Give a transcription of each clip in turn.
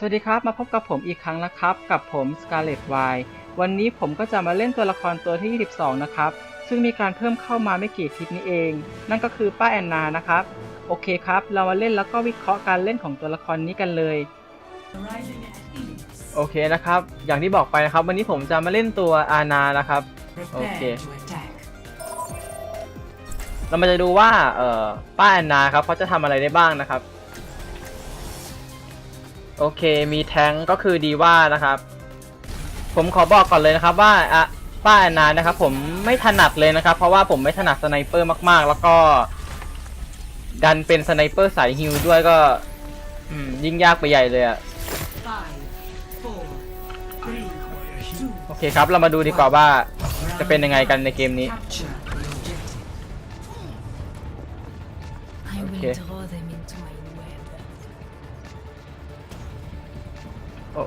สวัสดีครับ มาพบกับผมอีกครั้งนะครับ กับผม Scarlet Y วันนี้ผมก็จะมาเล่นตัวละครตัวที่ 22 นะครับ ซึ่งมีการเพิ่มเข้ามาไม่กี่อาทิตย์นี้เอง นั่นก็คือป้าแอนนานะครับ โอเคครับ เรามาเล่นแล้วก็วิเคราะห์การเล่นของตัวละครนี้กันเลย โอเคนะครับ อย่างที่บอกไปนะครับ วันนี้ผมจะมาเล่นตัวอานานะครับ โอเค เรามาจะดูว่าเอ่อป้าแอนนาครับเขาจะทำอะไรได้บ้างนะครับ โอเคมีแทงก็คือดีว่านะครับ ผมขอบอกก่อนเลยนะครับว่าอะป้าแอนนานะครับ ผมไม่ถนัดเลยนะครับ เพราะว่าผมไม่ถนัดสไนเปอร์มาก ๆ แล้วก็ ดันเป็นสไนเปอร์สายฮิวด้วยก็ อืม ยิ่งยากไปใหญ่เลยอะโอเคครับ เรามาดูดีกว่าว่าจะเป็นยังไงกันในเกมนี้ I will Okay. draw โอ้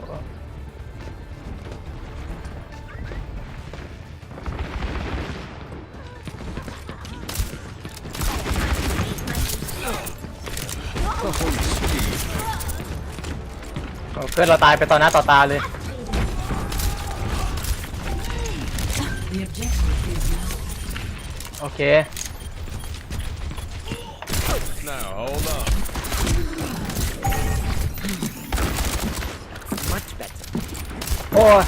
เพื่อนเราตายไปต่อหน้าต่อตาเลย โอเค Now, hold on. Much better. โอ้ย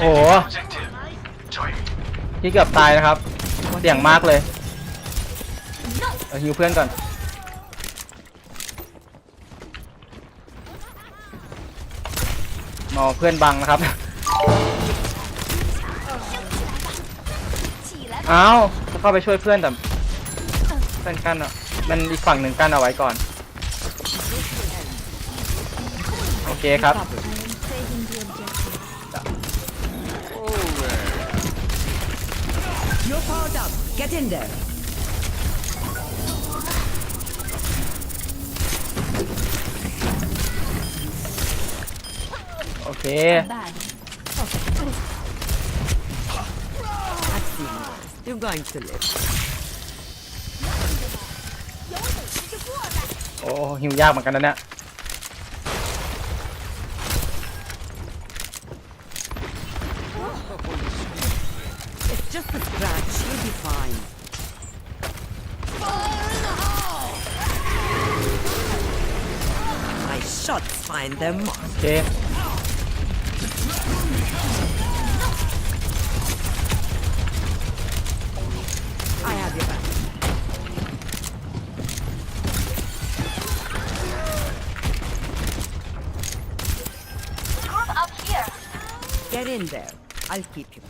โอ้โหพี่เกือบตายนะครับ เสี่ยงมากเลยเอาฮิวเพื่อนก่อน มอเพื่อนบังนะครับเอ้าจะเข้าไปช่วยเพื่อนแต่เพื่อนกั้นอะ มันอีกฝั่งหนึ่งกั้นเอาไว้ก่อน เคครับ You're powered up. Get in there. โอเค Bad. I've seen this. You're going to live. โอ้หิวยากเหมือนกันนะเนี่ย Just a scratch, you'll be fine. shots find them. Okay. I have your back. Group up here. Get in there. I'll keep you.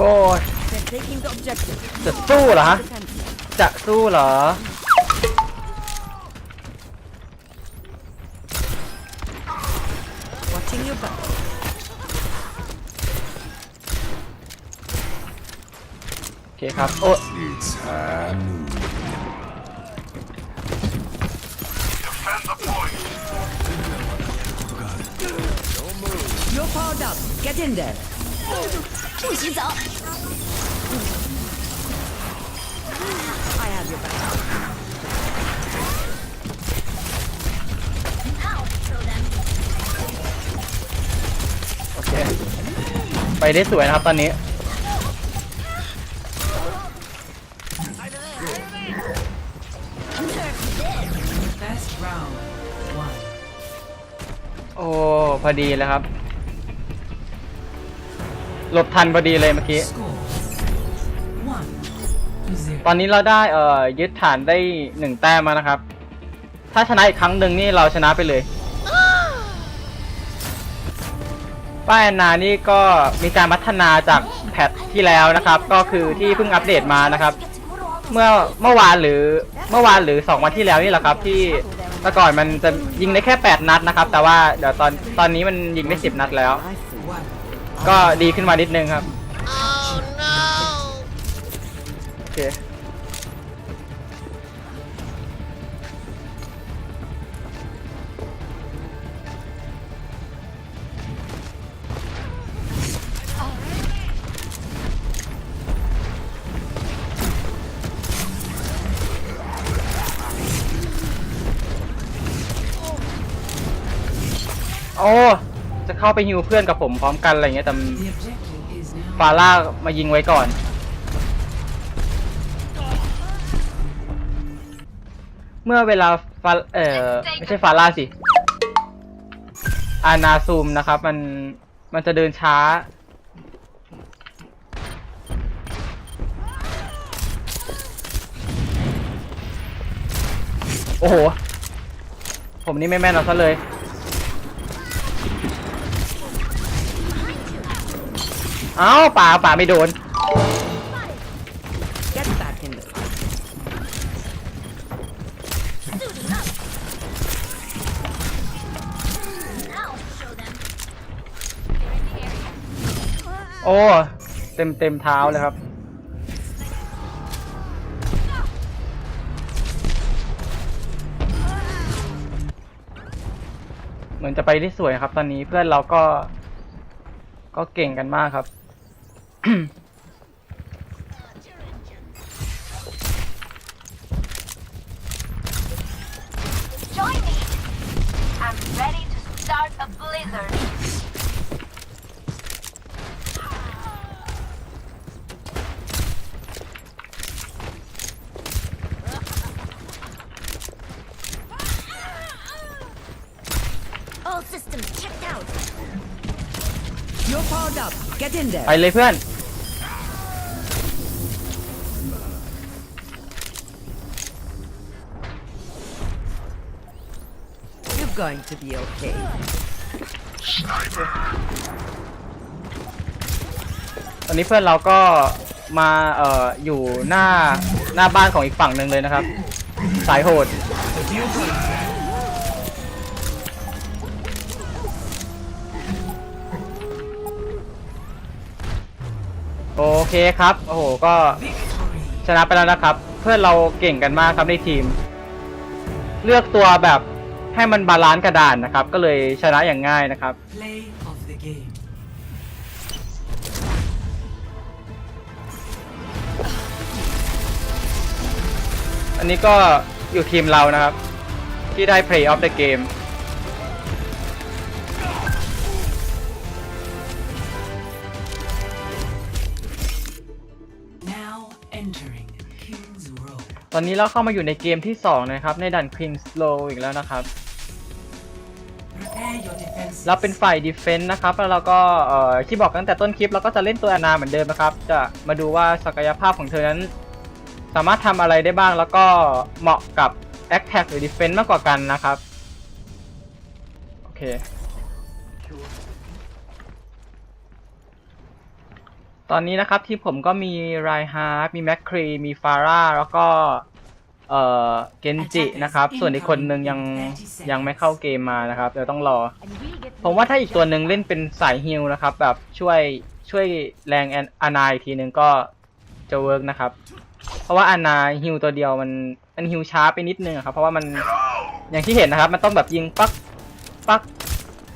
โอ้ย They're taking the objective. จะสู้เหรอฮะ Defensive. จะสู้เหรอ Watching your back. โอเคครับ โอ้ It's Hanu. Defend the point. You're powered up. Get in there. 不许走！ I have your back. โอเค ไปได้สวยนะครับตอนนี้ Best round. One. โอ้ พอดีเลยครับ หลบทันพอดีเลยเมื่อกี้ ตอนนี้เราได้เอ่อยึดฐานได้หนึ่งแต้มมานะครับ ถ้าชนะอีกครั้งหนึ่งนี่เราชนะไปเลยป้าแอนนานี่ก็มีการพัฒนาจากแพทที่แล้วนะครับ ก็คือที่เพิ่งอัปเดตมานะครับ เมื่อเมื่อวานหรือเมื่อวานหรือสองวันที่แล้วนี่แหละครับ ที่เมื่อก่อนมันจะยิงได้แค่ 8 นัดนะครับ แต่ว่าเดี๋ยวตอนตอนนี้มันยิงได้ 10 นัดแล้ว ก็ดีขึ้นมานิดนึงครับ โอเค โอ้ จะเข้าไปฮิวเพื่อนกับผมพร้อมกันอะไรเงี้ยแต่ฟาร่ามายิงไว้ก่อน เมื่อเวลาฟาเออไม่ใช่ฟาร่าสิ อานาซูมนะครับ มันมันจะเดินช้า โอ้โห ผมนี่ไม่แม่นเอาซะเลย เอ้าป่าป่าไม่โดน Get back in the fight. โอ้เต็มเต็มเท้าเลยครับ เหมือนจะไปได้สวยครับ ตอนนี้เพื่อนเราก็ ก็เก่งกันมากครับ ไป there. เลยเพื่อน going to be okay. ตอนนี้เพื่อนเราก็มาเอ่ออยู่หน้าหน้าบ้านของอีกฝั่งหนึ่งเลยนะครับ สายโหด โอเคครับ โอ้โห ก็ชนะไปแล้วนะครับ เพื่อนเราเก่งกันมากครับในทีม เลือกตัวแบบ ให้มันบาลานซ์กระดานนะครับ ก็เลยชนะอย่างง่ายนะครับ Play of the game. อันนี้ก็อยู่ทีมเรานะครับ ที่ได้ Play of the Game Now entering King's Row. ตอนนี้เราเข้ามาอยู่ในเกมที่ 2 นะครับ ในดัน Queen's Row อีกแล้วนะครับ Prepare your defenses. เราเป็นฝ่าย Defense นะครับ แล้วเราก็เอ่อที่บอกตั้งแต่ต้นคลิปเราก็จะเล่นตัวแอนนาเหมือนเดิมนะครับ จะมาดูว่าศักยภาพของเธอนั้น สามารถทำอะไรได้บ้างแล้วก็เหมาะกับ Attack หรือ Defense มากกว่ากันนะครับ โอเค ตอนนี้นะครับที่ผมก็มีไรฮาร์ดมีแมคครีมีฟาร่าแล้วก็ เอ่อเกนจินะครับ ส่วนอีกคนนึงยังยังไม่เข้าเกมมานะครับเดี๋ยวต้องรอ And we'll get ผมว่าถ้าอีกตัวหนึ่งเล่นเป็นสายฮิลนะครับ แบบช่วยช่วยแรงแอนอานาอีกทีนึงก็จะเวิร์กนะครับ เพราะว่าอานาฮิลตัวเดียวมันมันฮิลช้าไปนิดนึงอะครับ เพราะว่ามันอย่างที่เห็นนะครับ มันต้องแบบยิงปักปัก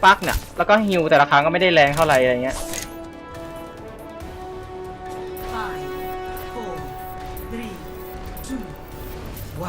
ปักเนี่ยแล้วก็ฮิลแต่ละครั้งก็ไม่ได้แรงเท่าไหร่อะไรเงี้ย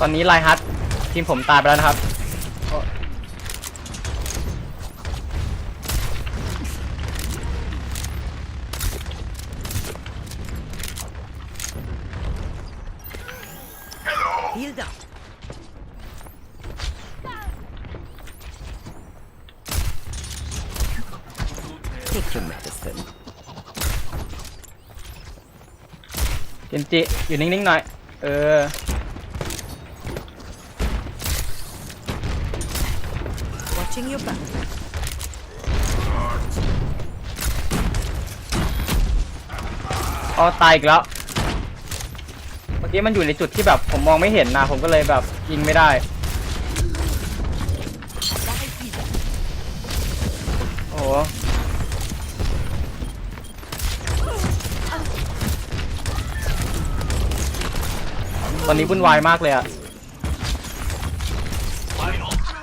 ตอนนี้ไลฮัททีมผมตายไปแล้วนะครับ Healed up. Take your medicine. เกนจิอยู่นิ่งๆหน่อย เออ Watching your back. อ๋อตายอีกแล้ว เมื่อกี้มันอยู่ในจุดที่แบบผมมองไม่เห็นนะผมก็เลยแบบยิงไม่ได้ โอ้โหตอนนี้วุ่นวายมากเลยอะ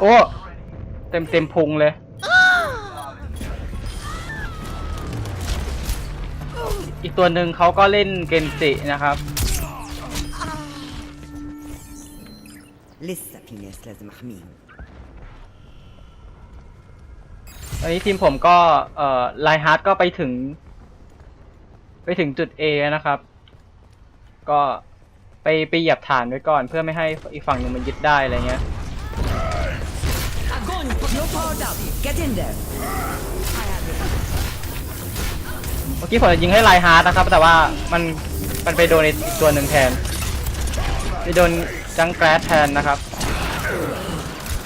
โอ้ เต็มเต็มพุงเลย อีกตัวหนึ่งเขาก็เล่นเกนจินะครับ لسه في ناس لازم احميهم ตอนนี้ทีมผมก็เอ่อไลฮาร์ดก็ไปถึง ไปถึงจุด A นะครับ ก็ไปไปเหยียบฐานไว้ก่อน เพื่อไม่ให้อีกฝั่งหนึ่งมันยึดได้อะไรเงี้ย You're powered up. Get in there. เมื่อกี้ผมจะยิงให้ไลฮาร์ดนะครับ แต่ว่ามันมันไปโดนอีกตัวหนึ่งแทนไปโดนจังแกรสแทนนะครับ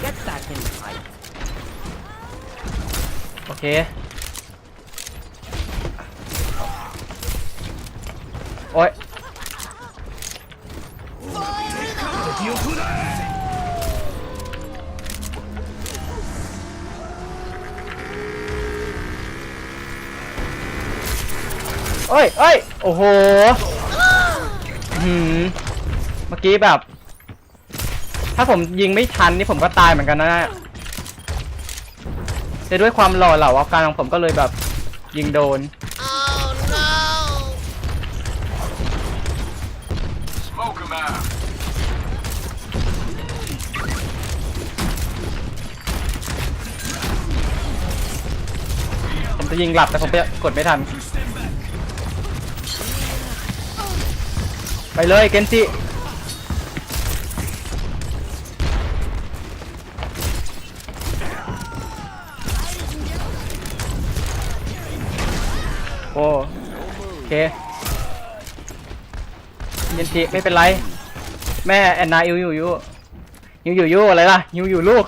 Get back in the fight. โอเค เอ้ยเอ้ยโอ้โหหืมเมื่อกี้แบบ ถ้าผมยิงไม่ทันนี่ผมก็ตายเหมือนกันนะเนี่ยแต่ด้วยความหล่อเหลาอาการของผมก็เลยแบบยิงโดน Smoke him out. ผมจะยิงหลับแต่ผมไปกดไม่ทัน ไปเลยเกนจิโอ้โอเคเกนจิไม่เป็นไร แม่แอนนาอิวอยู่อยู่อิวอยู่อยู่อะไรล่ะอิวอยู่ลูก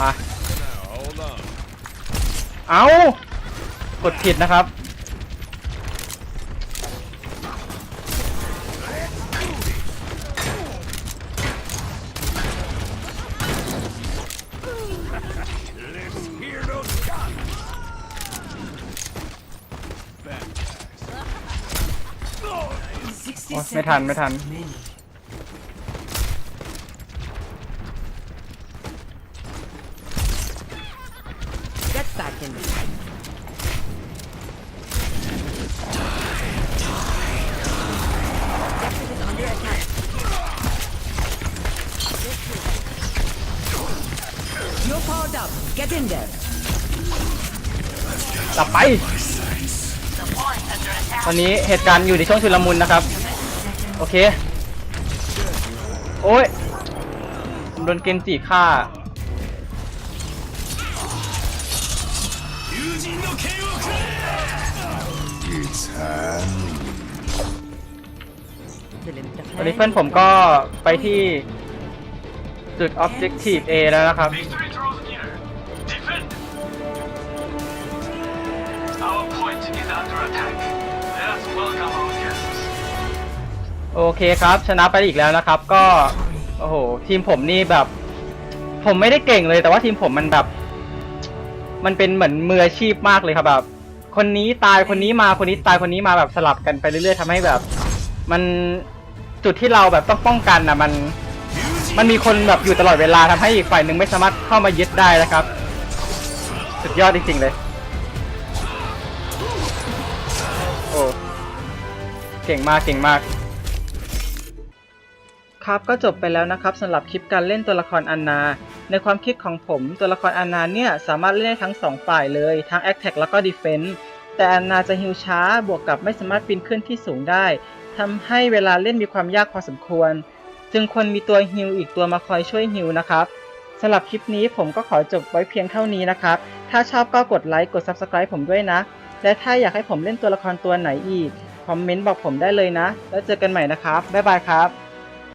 มา เอากดผิดนะครับ ไม่ทันไม่ทัน Get back in the fight. Objective is under attack. You're powered up. Get in there. กลับไป ตอนนี้เหตุการณ์อยู่ในช่วงชุลมุนนะครับ โอเค โอ้ยผมโดนเกนจิฆ่า It's hand. ตอนนี้เพื่อนผมก็ไปที่จุด Objective A แล้วนะครับ Victory draws near. Defend. Our point is under attack. Let's welcome our guests. โอเคครับ ชนะไปอีกแล้วนะครับ ก็โอ้โหทีมผมนี่แบบ ผมไม่ได้เก่งเลย แต่ว่าทีมผมมันแบบ มันเป็นเหมือนมืออาชีพมากเลยครับแบบ คนนี้ตายคนนี้มาคนนี้ตายคนนี้มาแบบสลับกันไปเรื่อยๆทำให้แบบ มันจุดที่เราแบบต้องป้องกันนะมัน มันมีคนแบบอยู่ตลอดเวลาทำให้อีกฝ่ายหนึ่งไม่สามารถเข้ามายึดได้นะครับ สุดยอดจริงๆเลยโอ้เก่งมากเก่งมาก ครับก็จบไปแล้วนะครับสำหรับคลิปการเล่นตัวละครอันนา ในความคิดของผมตัวละครอันนาเนี่ยสามารถเล่นได้ทั้งสองฝ่ายเลย ทั้ง Attack แล้วก็ Defense แต่อันนาจะฮิวช้าบวกกับไม่สามารถปีนขึ้นที่สูงได้ทำให้เวลาเล่นมีความยากพอสมควร จึงควรมีตัวฮิวอีกตัวมาคอยช่วยฮิวนะครับสำหรับคลิปนี้ผมก็ขอจบไว้เพียงเท่านี้นะครับ ถ้าชอบก็กดไลค์กด Subscribe ผมด้วยนะ และถ้าอยากให้ผมเล่นตัวละครตัวไหนอีกคอมเมนต์บอกผมได้เลยนะ แล้วเจอกันใหม่นะครับบ๊ายบายครับ